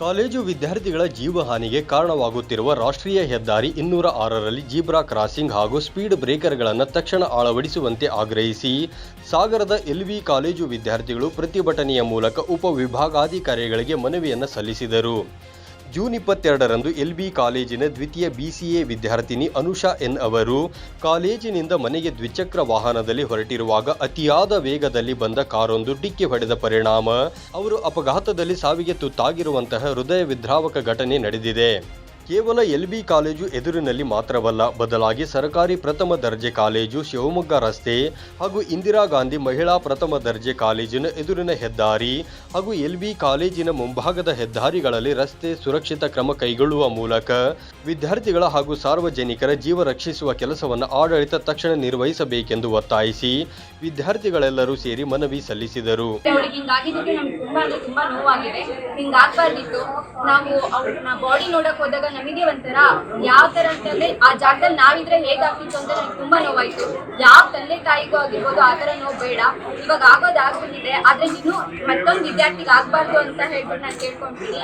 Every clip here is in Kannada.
ಕಾಲೇಜು ವಿದ್ಯಾರ್ಥಿಗಳ ಜೀವಹಾನಿಗೆ ಕಾರಣವಾಗುತ್ತಿರುವ ರಾಷ್ಟ್ರೀಯ ಹೆದ್ದಾರಿ ಇನ್ನೂರ ಆರರಲ್ಲಿ ಜೀಬ್ರಾ ಕ್ರಾಸಿಂಗ್ ಹಾಗೂ ಸ್ಪೀಡ್ ಬ್ರೇಕರ್ಗಳನ್ನು ತಕ್ಷಣ ಅಳವಡಿಸುವಂತೆ ಆಗ್ರಹಿಸಿ, ಸಾಗರದ ಎಲ್ವಿ ಕಾಲೇಜು ವಿದ್ಯಾರ್ಥಿಗಳು ಪ್ರತಿಭಟನೆಯ ಮೂಲಕ ಉಪವಿಭಾಗಾಧಿಕಾರಿಗಳಿಗೆ ಮನವಿಯನ್ನು ಸಲ್ಲಿಸಿದರು. ಜೂನ್ ಇಪ್ಪತ್ತೆರಡರಂದು ಎಲ್ಬಿ ಕಾಲೇಜಿನ ದ್ವಿತೀಯ ಬಿಸಿಎ ವಿದ್ಯಾರ್ಥಿನಿ ಅನುಷಾ ಎನ್ ಅವರು ಕಾಲೇಜಿನಿಂದ ಮನೆಗೆ ದ್ವಿಚಕ್ರ ವಾಹನದಲ್ಲಿ ಹೊರಟಿರುವಾಗ ಅತಿಯಾದ ವೇಗದಲ್ಲಿ ಬಂದ ಕಾರೊಂದು ಡಿಕ್ಕಿ ಹೊಡೆದ ಪರಿಣಾಮ. ಅವರು ಅಪಘಾತದಲ್ಲಿ ಸಾವಿಗೆ ತುತ್ತಾಗಿರುವಂತಹ ಹೃದಯ ವಿದ್ರಾವಕ ಘಟನೆ ನಡೆದಿದೆ. ಕೇವಲ ಎಲ್ಬಿ ಕಾಲೇಜು ಎದುರಿನಲ್ಲಿ ಮಾತ್ರವಲ್ಲ, ಬದಲಾಗಿ ಸರ್ಕಾರಿ ಪ್ರಥಮ ದರ್ಜೆ ಕಾಲೇಜು ಶಿವಮೊಗ್ಗ ರಸ್ತೆ ಹಾಗೂ ಇಂದಿರಾ ಗಾಂಧಿ ಮಹಿಳಾ ಪ್ರಥಮ ದರ್ಜೆ ಕಾಲೇಜಿನ ಎದುರಿನ ಹೆದ್ದಾರಿ ಹಾಗೂ ಎಲ್ಬಿ ಕಾಲೇಜಿನ ಮುಂಭಾಗದ ಹೆದ್ದಾರಿಗಳಲ್ಲಿ ರಸ್ತೆ ಸುರಕ್ಷಿತ ಕ್ರಮ ಕೈಗೊಳ್ಳುವ ಮೂಲಕ ವಿದ್ಯಾರ್ಥಿಗಳ ಹಾಗೂ ಸಾರ್ವಜನಿಕರ ಜೀವ ರಕ್ಷಿಸುವ ಕೆಲಸವನ್ನು ಆಡಳಿತ ತಕ್ಷಣ ನಿರ್ವಹಿಸಬೇಕೆಂದು ಒತ್ತಾಯಿಸಿ ವಿದ್ಯಾರ್ಥಿಗಳೆಲ್ಲರೂ ಸೇರಿ ಮನವಿ ಸಲ್ಲಿಸಿದರು. ನಾವು ಆದ್ರೆ ಮತ್ತೊಂದು ವಿದ್ಯಾರ್ಥಿಗೆ ಆಗ್ಬಾರ್ದು ಅಂತ ಹೇಳ್ಬಿಟ್ಟು ನಾನು ಕೇಳ್ಕೊಂತೀನಿ.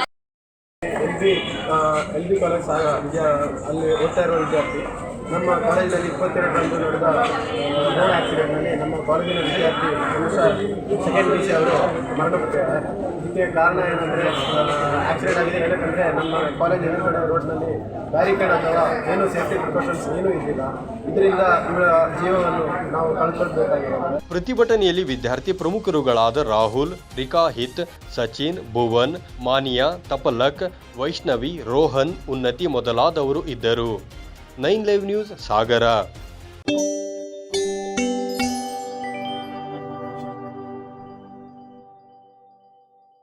ಎಲ್ ಬಿ ಕಾಲೇಜ್ ಸಹ ವಿದ್ಯಾ, ಅಲ್ಲಿ ಓದ್ತಾ ಇರೋ ವಿದ್ಯಾರ್ಥಿ. ನಮ್ಮ ಕಾಲೇಜಿನಲ್ಲಿ ಇಪ್ಪತ್ತೆರಡರಂದು ನಡೆದ ರೋಡ್ ಆಕ್ಸಿಡೆಂಟ್ನಲ್ಲಿ ನಮ್ಮ ಕಾಲೇಜಿನ ವಿದ್ಯಾರ್ಥಿ ಸೆಕೆಂಡ್ ಪಿ ಸಿ ಅವರು ಮರಣಪಟ್ಟಿದ್ದಾರೆ ಇದಕ್ಕೆ ಕಾರಣ ಏನಂದರೆ ಆಕ್ಸಿಡೆಂಟ್ ಆಗಿದೆ ಏನಕ್ಕಂದರೆ ನಮ್ಮ ಕಾಲೇಜ್ ಎದುರುಗಡೆ ರೋಡ್ನಲ್ಲಿ ಬ್ಯಾರಿಕೇಡ್ ಅಥವಾ ಏನು ಸೇಫ್ಟಿ ಪ್ರಿಕಾಷನ್ಸ್ ಏನೂ ಇರಲಿಲ್ಲ. ಇದರಿಂದ ಇವರ ಜೀವವನ್ನು ನಾವು ಕಳ್ಕೊಳ್ಬೇಕಾಗಿದೆ. ಪ್ರತಿಭಟನೆಯಲ್ಲಿ ವಿದ್ಯಾರ್ಥಿ ಪ್ರಮುಖರುಗಳಾದ ರಾಹುಲ್ ರಿಕಾಹಿತ್ ಸಚಿನ್, ಭುವನ್, ಮಾನಿಯಾ, ತಪಲಕ್, ವೈಷ್ಣವಿ, ರೋಹನ್, ಉನ್ನತಿ ಮೊದಲಾದವರು ಇದ್ದರು. Nine live news, Sagara.